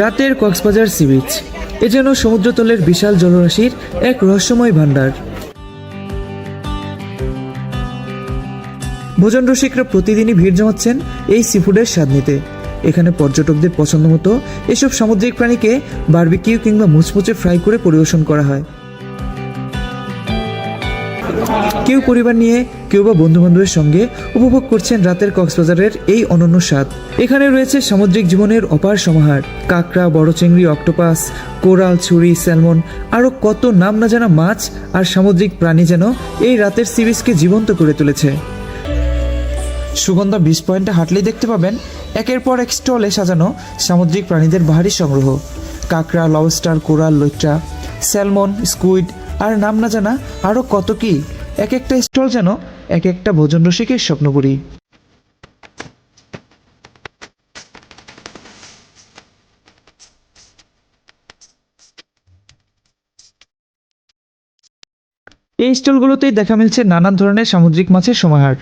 রাতের Cox's Bazar sea beach. এ যেন সমুদ্রতলের বিশাল জলরাশির এক রহস্যময় ভাণ্ডার। ভোজন রসিকরা প্রতিদিনই ভিড় জমাচ্ছেন এই সিফুডের স্বাদ নিতে। এখানে পর্যটকদের পছন্দ মতো এসব সামুদ্রিক প্রাণীকে বারবিকিউ কিংবা মুচমুচে ফ্রাই করে পরিবেশন করা হয়। কেউ পরিবার নিয়ে, কেউ বা বন্ধু বান্ধবের সঙ্গে উপভোগ করছেন রাতের কক্সবাজারের এই অনন্য স্বাদ। এখানে রয়েছে সামুদ্রিক জীবনের অপার সমাহার। কাঁকড়া, বড় চিংড়ি, অক্টোপাস, কোরাল, ছুরি, স্যালমন, আরও কত নাম না জানা মাছ আর সামুদ্রিক প্রাণী যেন এই রাতের সিরিজকে জীবন্ত করে তুলেছে। সুগন্ধা বিশ পয়েন্টে হাঁটলেই দেখতে পাবেন, একের পর এক স্টলে সাজানো সামুদ্রিক প্রাণীদের বাহারি সংগ্রহ। কাঁকড়া লবস্টার কোরাল, লইট্রা, স্যালমন স্কুইড আর নাম না জানা আরও কত কি? এক একটা স্টল যেন এক একটা ভোজন রসিকের স্বপ্নপুরী। এই স্টলগুলোতেই দেখা মিলছে নানান ধরনের সামুদ্রিক মাছের সমাহার।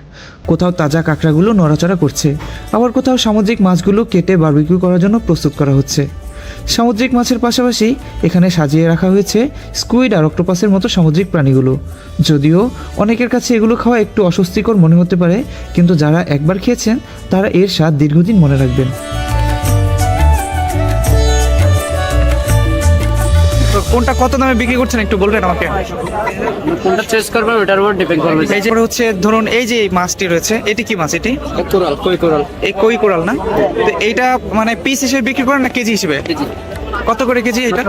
কোথাও তাজা কাঁকড়াগুলো নড়াচড়া করছে, আবার কোথাও সামুদ্রিক মাছগুলো কেটে বারবিকিউ করার জন্য প্রস্তুত করা হচ্ছে। সামুদ্রিক মাছের পাশাপাশি এখানে সাজিয়ে রাখা হয়েছে স্কুইড আর অক্টোপাসের মতো সামুদ্রিক প্রাণীগুলো। যদিও অনেকের কাছে এগুলো খাওয়া একটু অস্বস্তিকর মনে হতে পারে, কিন্তু যারা একবার খেয়েছেন, তারা এর স্বাদ দীর্ঘদিন মনে রাখবেন। কোনটা কত দামে বিক্রি করছেন একটু বলবেন আমাকে? কোনটা চেস করবে ওটার উপর ডিপেন্ড করবে। এই যে হচ্ছে ধরুন এই যে মাছটি রয়েছে এটি কি মাছ এটি? কোরাল কই কোরাল। এই কই কোরাল না? তো এইটা মানে পিস হিসেবে বিক্রি করেন না কেজি হিসেবে? কত করে কেজি এটা?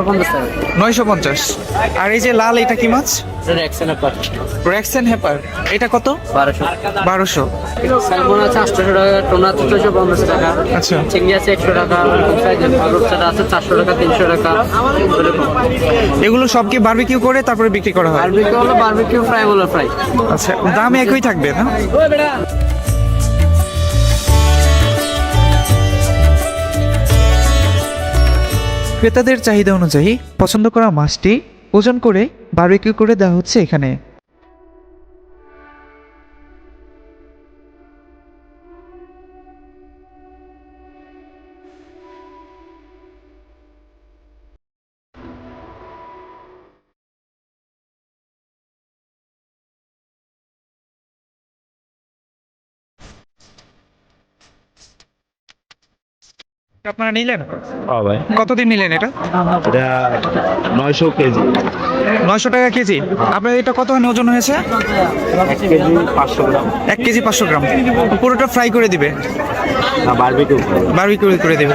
নয়শো পঞ্চাশ। আর এই যে লাল এটা কি মাছ? র্যাক্সেন হেপার এটা কত? বারোশো। বারোশো। স্যালমন আছে আটশো টাকা টোনা আছে পঞ্চাশ টাকা। আচ্ছা। চিংড়ি আছে একশো টাকা রূপচাটা আছে চারশো টাকা তিনশো টাকা। এগুলো সব কি বারবিকিউ করে তারপরে বিক্রি করা হয়? বারবিকিউ হলো বারবিকিউ ফ্রাই বলো ফ্রাই আচ্ছা দাম একই থাকবে না? ক্রেতাদের চাহিদা অনুযায়ী পছন্দ করা মাছটি ওজন করে বারবিকিউ করে দেওয়া হচ্ছে এখানে। আপনারা নিলেন? হ্যাঁ ভাই। কতদিন নিলেন এটা? এটা নয়শো কেজি। নয়শো টাকা কেজি। আপনার এটা কত ওজন হয়েছে? এক কেজি পাঁচশো গ্রাম। এক কেজি পাঁচশো গ্রাম। পুরোটা ফ্রাই করে দিবে? বারবিকিউ বারবিকিউ করে দিবে।